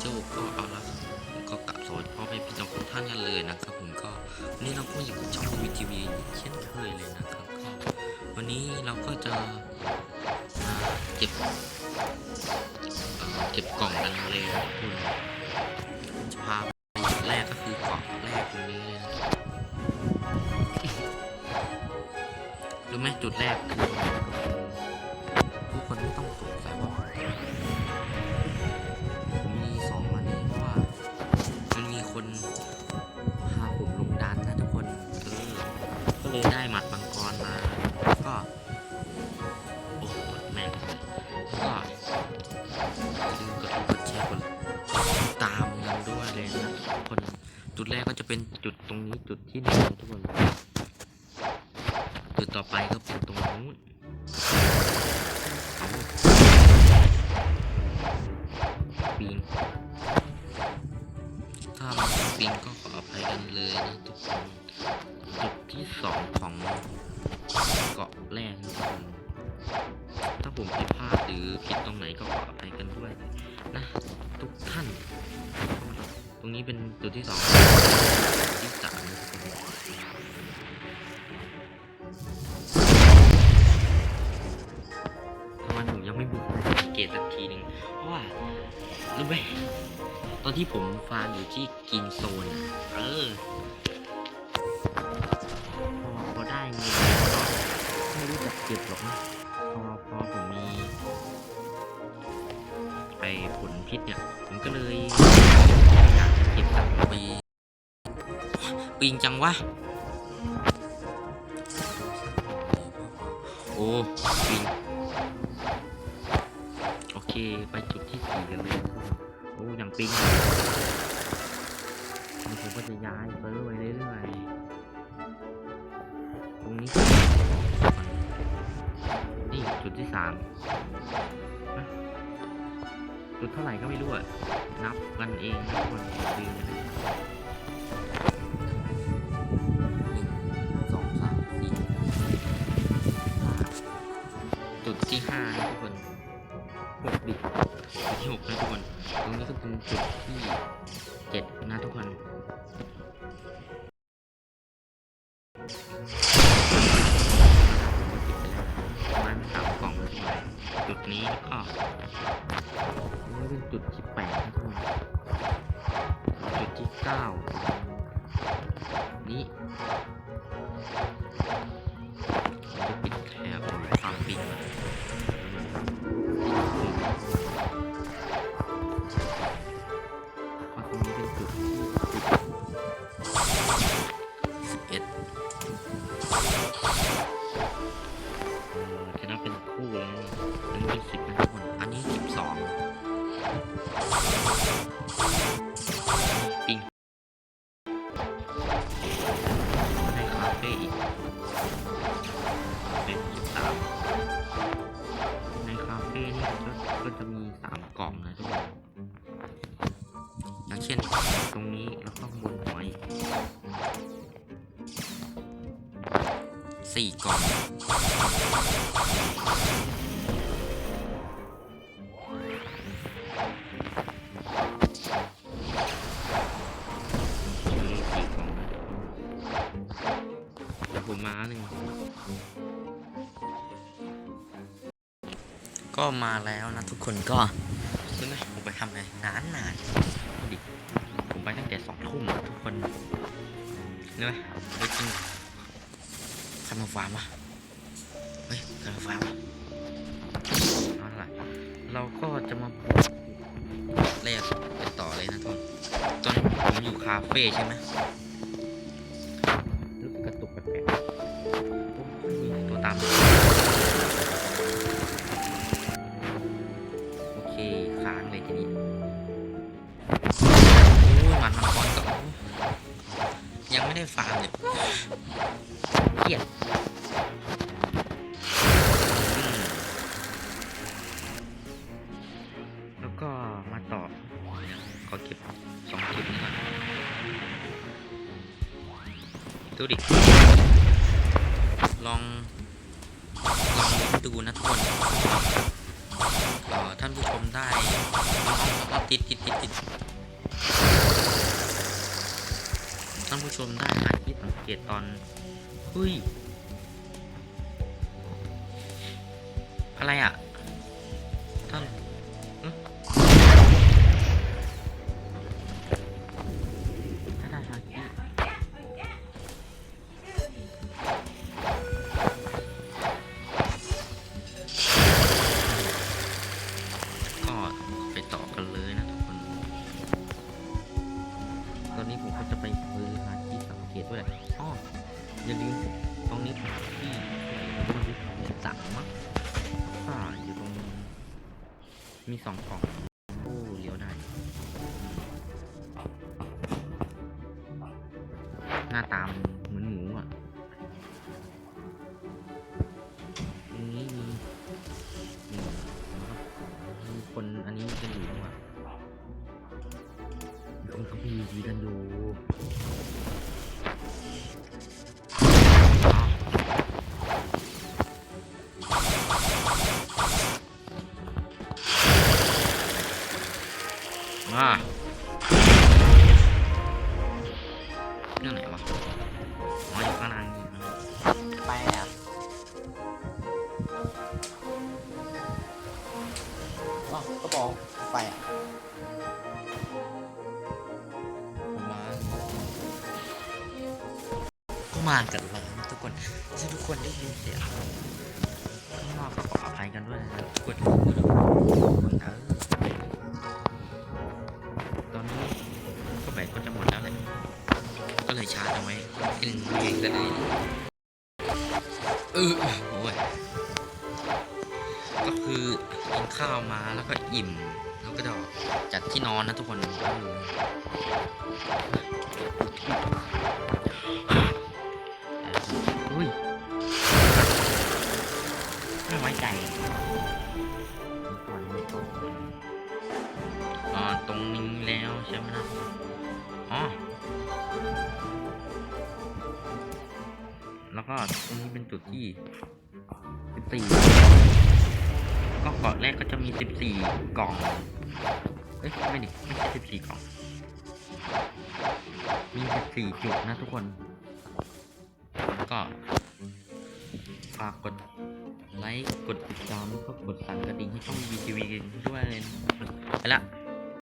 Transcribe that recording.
โจ้ก็เอาละก็กลับสวัสดีพ่อแม่พี่น้องทุกท่านกันเลยนะครับ ผมก็วันนี้เราก็อยู่กับช่องวีทีวีเช่นเคยเลยนะครับก็วันนี้เราก็จะมาเก็บเก็บกล่องกันเลยนะคุณจะพาไปจุดแรกก็คือกล่องแรกตรงนี้เลยรู้ไหมจุดแรกคือ ก็จะเป็นจุดตรงนี้จุดที่หนึ่งทุกคนจุดต่อไปก็เป็นตรงนู้นปีนถ้ามันปิงก็ขออภัยกันเลยนะทุกคนจุดที่สองของเกาะแรกทุกคนถ้าผมผิดพลาดหรือผิดตรงไหนก็ขออภัยกันด้วยนะทุกท่าน ตรงนี้เป็นจุดที่สองที่สามทำไมผมยังไม่บุกเกตสักทีหนึ่งเพราะว่ารู้ไหมตอนที่ผมฟาร์มอยู่ที่กินโซนเออพอได้เงินก็ไม่รู้จักเก็บหรอกนะพอพอผมมีไปผลพิษเนี่ย ผมก็เลยอยาก เก็บตังค์ไปปิงจังวะ โอ้ปิงโอเค ไปจุดที่สี่กันเลยโอ้อย่างปิงนี่ผมก็จะย้ายเซิร์ฟไปเรื่อยตรงนี้นี่จุดที่สาม จุดเท่าไหร่ก็ไม่รู้อะนับกันเองทุกคนลืมไปแล้วหนึ่งสองสามสี่ห้าจุดที่ห้านะทุกคนหกดิจุดที่หกนะทุกคน ตรงนี้ก็เป็นจุดที่เจ็ดนะทุกคนประมาณสามกล่องนะทุกคนจุดนี้ก็ 1.18 สี่กล่องสี่กองนะเดี๋ยวผมมาหนึ่งก็มาแล้วนะทุกคนก็รู้ไหมผมไปทำอะไงนานนานดิผมไปตั้งแต่สองทุ่มอะทุกคนรู้ไหมไปกิน มาฟาร์มวะเฮ้ยใครมาฟาร์มวะเอาล่ะเราก็จะมาบุกแรกไปต่อเลยนะทุกคนตอนนี้ผมอยู่คาเฟ่ใช่ไหมรู้สึกกระตุกแปลกๆมีตัวตามโอเคค้างเลยทีนี้โอ้ยหมันมังกรกับยังไม่ได้ฟาร์มเลย ดูดิ ลอง ลองดูนะทุกคนท่านผู้ชมได้ติดติดติดติดท่านผู้ชมได้หาที่สังเกตตอนเฮ้ย อะไรอะท่าน ตด้วยอ๋ออย่าลืมตรงนี้ที่ที่มันมีสั่งมั้งอ่าอยู่ตรงมีสองกล่องโอ้เลี้ยวได้ หน้าตาม มากันแล้วทุกคนถ้าทุกคนได้ยินเสียงข้างนอกก็ขออภัยกันด้วยนะทุกคนตอนนี้ก็แบตก็จะหมดแล้วแหละก็เลยชาร์จเอาไว้เองเองก็เลยเออโอ้ยก็คือกินข้าวมาแล้วก็อิ่มแล้วก็จะจัดที่นอนนะทุกคนเอออุ้ แล้วใช่ไหมนะอ๋อแล้วก็ตรงนี้เป็นจุดที่สิบสี่ก็เกาะแรกก็จะมี14กล่อง เอ้ยไม่ดิไม่ใช่14กล่อง มี14จุดนะทุกคนก็ฝากกดไลค์ กดติดตามแล้วก็กดสั่นกระดิ่งให้ช่อง VTV ด้วยเลยไปละ